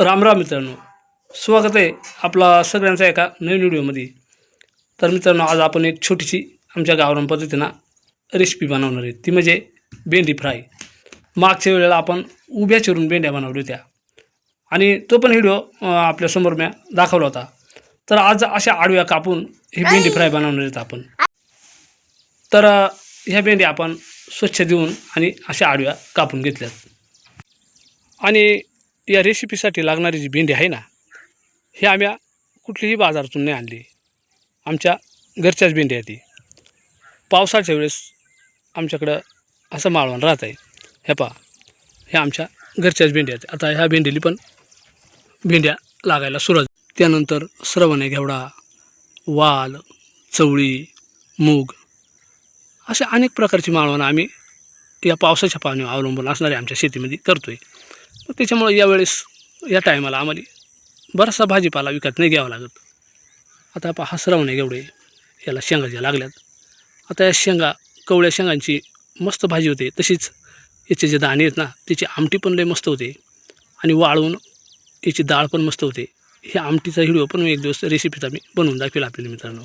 राम राम मित्रांनो. स्वागत आहे आपला सगळ्यांचा एका नवीन व्हिडिओमध्ये. तर मित्रांनो आज आपण एक छोटीशी आमच्या गावरान पद्धतीनं रेसिपी बनवणार आहे. ती म्हणजे भेंडी फ्राय. मागच्या वेळेला आपण उभ्या चिरून भेंड्या बनवल्या होत्या. आणि तो पण व्हिडिओ आपल्यासमोर मी दाखवला होता. तर आज अशा आडव्या कापून ही भेंडी फ्राय बनवणार आहेत आपण. तर ह्या भेंड्या आपण स्वच्छ देऊन आणि अशा आडव्या कापून घेतल्यात. आणि या रेसिपीसाठी लागणारी जी भेंडी आहे ना हे आम्ही कुठलीही बाजारातून नाही आणली. आमच्या घरच्याच भेंडी आहे ती. पावसाच्या वेळेस आमच्याकडं असं माळवण राहत आहे. हे पहा हे आमच्या घरच्याच भेंड्या आहेत. आता ह्या भेंडीली पण भेंड्या लागायला सुरुवात त्यानंतर श्रवणे घेवडा वाल चवळी मूग अशा अनेक प्रकारची माळवणं आम्ही या पावसाच्या पाण्यावर अवलंबून असणाऱ्या आमच्या शेतीमध्ये करतो आहे त्याच्यामुळं यावेळेस या टायमाला आम्हाला बराचसा भाजीपाला विकत नाही घ्यावा लागत. आता आपण हा नाही एवढे. याला शेंगा ज्या लागल्यात. आता या शेंगा कवळ्या शेंगांची मस्त भाजी होते. तशीच याचे जे दाणे आहेत ना त्याची आमटी पण लई मस्त होते. आणि वाळवून याची डाळ पण मस्त होते. हे आमटीचा व्हिडिओ पण मी एक दिवस रेसिपीचा मी बनवून दाखवेल आपल्याला मित्रांनो.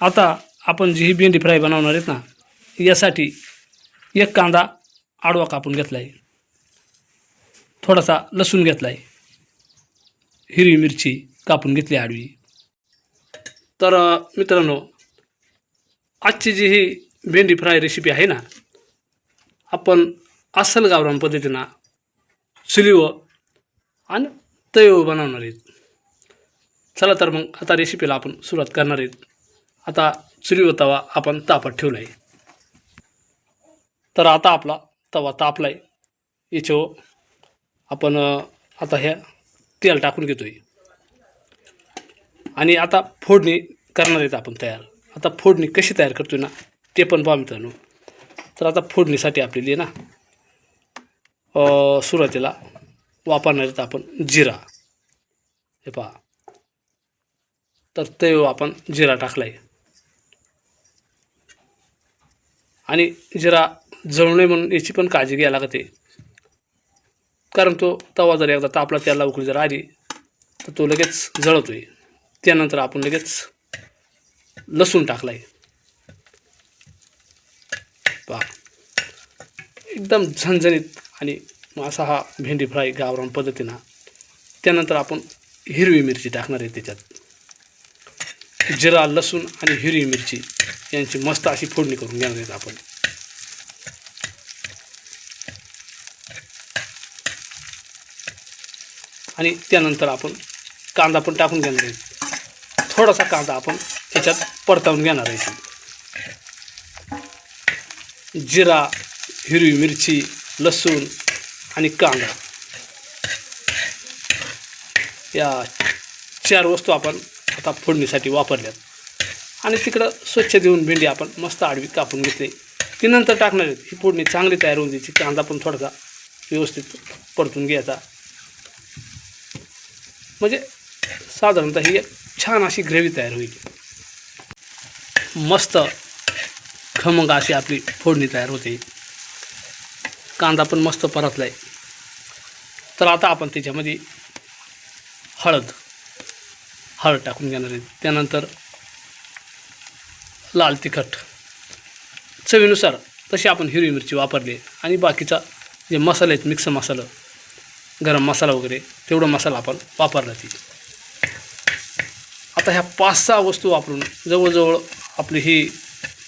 आता आपण जी ही भेंडी फ्राय बनवणार आहेत ना यासाठी एक कांदा आडवा कापून घेतला आहे थोडासा लसूण घेतला आहे हिरवी मिरची कापून घेतली आडवी. तर मित्रांनो आजची जी ही भेंडी फ्राय रेसिपी आहे ना आपण अस्सल गावरान पद्धतीनं सुलिव आणि तयव बनवणार आहेत. चला तर मग आता रेसिपीला आपण सुरुवात करणार आहेत. आता चुलीवर तवा आपण तापत ठेवला आहे तर आता आपला तवा तापला आहे याच्यावर आपण आता ह्या तेल टाकून घेतो आहे आणि आता फोडणी करणार आहेत आपण तयार. आता फोडणी कशी तयार करतो ना ते पण पाहा मित्रांनो. तर आता फोडणीसाठी आपल्याला ना सुरुवातीला वापरणार आहेत आपण जिरा. हे पहा. तर ते आपण जिरा टाकला आहे आणि जिरा जळू नये म्हणून याची पण काळजी घ्यायला लागते. कारण तो तवा जर एकदा तापला त्याला उकळी जर आली तर तो लगेच जळतोय. त्यानंतर आपण लगेच लसूण टाकलाय. पहा. एकदम झणझणीत आणि असा हा भेंडी फ्राय गावरान पद्धतीनं. त्यानंतर आपण हिरवी मिरची टाकणार आहे त्याच्यात. जिरा लसूण आणि हिरवी मिरची यांची मस्त अशी फोडणी करून घेणार आहेत आपण. आणि त्यानंतर आपण कांदा पण टाकून घेणार आहे. थोडासा कांदा आपण त्याच्यात परतावून घेणार आहे. जिरा हिरवी मिरची लसूण आणि कांदा. या चार वस्तू आपण आता फोडणीसाठी वापरल्यात. आणि तिकडं स्वच्छ देऊन भेंडी आपण मस्त आडवी कापून घेतली. ती नंतर टाकणार आहेत. ही फोडणी चांगली तयार होऊन द्यायची. कांदा पण थोडासा व्यवस्थित परतून घ्यायचा. म्हणजे साधारणतः ही एक छान अशी ग्रेव्ही तयार होईल. मस्त खमंग अशी आपली फोडणी तयार होते. कांदा पण मस्त परतला आहे तर आता आपण त्याच्यामध्ये हळद हळद टाकून घेणार आहे. त्यानंतर लाल तिखट. चवीनुसार तशी आपण हिरवी मिरची वापरली आणि बाकीचा जे मसाले आहेत मिक्स मसाला गरम मसाला वगैरे तेवढा मसाला आपण वापरला ती. आता ह्या पाच सहा वस्तू वापरून जवळजवळ आपली ही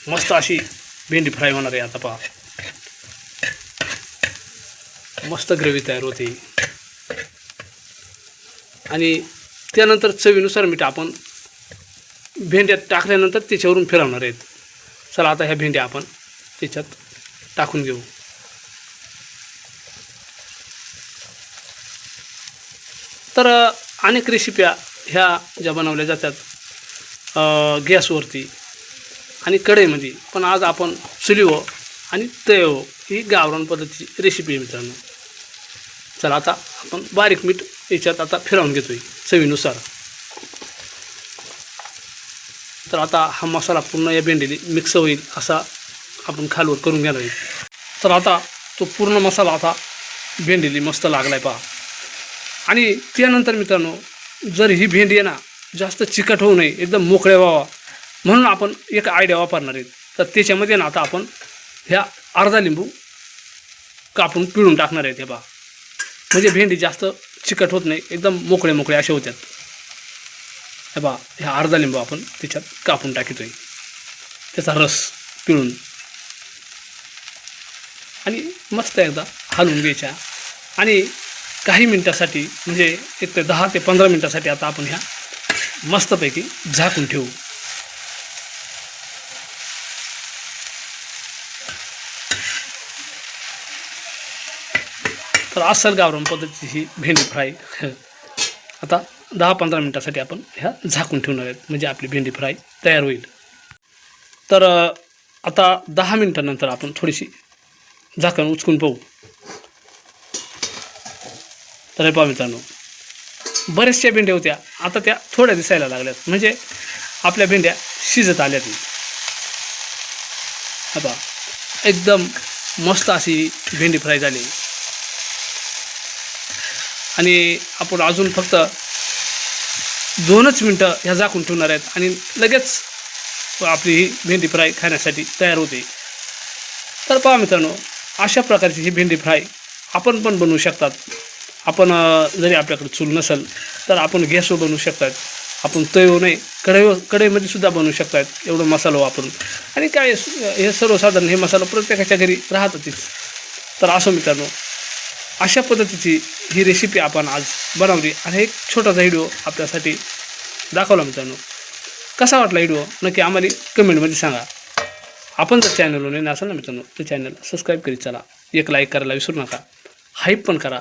मस्त अशी भेंडी फ्राय होणार आहे आता पहा. मस्त ग्रेव्ही तयार होते. आणि त्यानंतर चवीनुसार मीठ आपण भेंड्यात टाकल्यानंतर त्याच्यावरून फिरवणार आहेत. चला आता ह्या भेंड्या आपण त्याच्यात टाकून घेऊ. तर अनेक रेसिप्या ह्या ज्या बनवल्या जातात गॅसवरती आणि कढईमध्ये. पण आज आपण चुलीवर आणि तयो ही गावरान पद्धतीची रेसिपी आहे मित्रांनो. चला आता आपण बारीक मीठ याच्यात आता फिरवून घेतोय चवीनुसार. तर आता हा मसाला पूर्ण या भेंडीने मिक्स होईल असा आपण खालवर करून घेणार आहे तर आता तो पूर्ण मसाला आता भेंडीली मस्त लागलाय पहा. आणि त्यानंतर मित्रांनो जर ही भेंडी आहे ना जास्त चिकट होऊ नये एकदम मोकळ्या व्हावा म्हणून आपण एक आयडिया वापरणार आहे. तर त्याच्यामध्ये ना आता आपण ह्या अर्धा लिंबू कापून पिळून टाकणार आहेत हे बा म्हणजे भेंडी जास्त चिकट होत नाही एकदम मोकळे मोकळे असे होतात. हे बा ह्या अर्धा लिंबू आपण त्याच्यात कापून टाकतोय. त्याचा रस पिळून. आणि मस्त एकदा हलवून घ्यायच्या आणि काही मिनटासाठी म्हणजे एक ते दहा ते पंधरा मिनटासाठी आता आपण ह्या मस्तपैकी झाकून ठेवू. तर असल गावरान पद्धतीची ही भेंडी फ्राय. आता दहा पंधरा मिनटासाठी आपण ह्या झाकून ठेवणार आहेत म्हणजे आपली भेंडी फ्राय तयार होईल. तर आता दहा मिनटानंतर आपण थोडीशी झाकण उचकून पाहू. तर हे पहा मित्रांनो बऱ्याचशा भेंड्या होत्या. आता त्या थोड्या दिसायला लागल्यात. म्हणजे आपल्या भेंड्या शिजत आल्यात. आता एकदम मस्त अशी भेंडी फ्राय झाली. आणि आपण अजून फक्त दोनच मिनटं ह्या झाकून ठेवणार आहेत आणि लगेच आपली ही भेंडी फ्राय खाण्यासाठी तयार होते. तर पहा मित्रांनो अशा प्रकारची ही भेंडी फ्राय आपण पण बनवू शकतात. आपण जरी आपल्याकडे चूल नसेल तर आपण गॅसवर बनवू शकतात. आपण तळू नाही कढई कढईमध्ये सुद्धा बनवू शकतात. एवढं मसाला वापरून. आणि काय हे सर्वसाधारण हे मसाला प्रत्येकाच्या घरी राहतातच. तर असो मित्रांनो अशा पद्धतीची ही रेसिपी आपण आज बनवली आणि एक छोटासा व्हिडिओ आपल्यासाठी दाखवला मित्रांनो. कसा वाटला व्हिडिओ? नक्की आम्हाला कमेंटमध्ये सांगा. आपण जर चॅनलवर नवीन असाल ना मित्रांनो तर चॅनल सबस्क्राईब करीत चला. एक लाईक करायला विसरू नका. हाईप पण करा.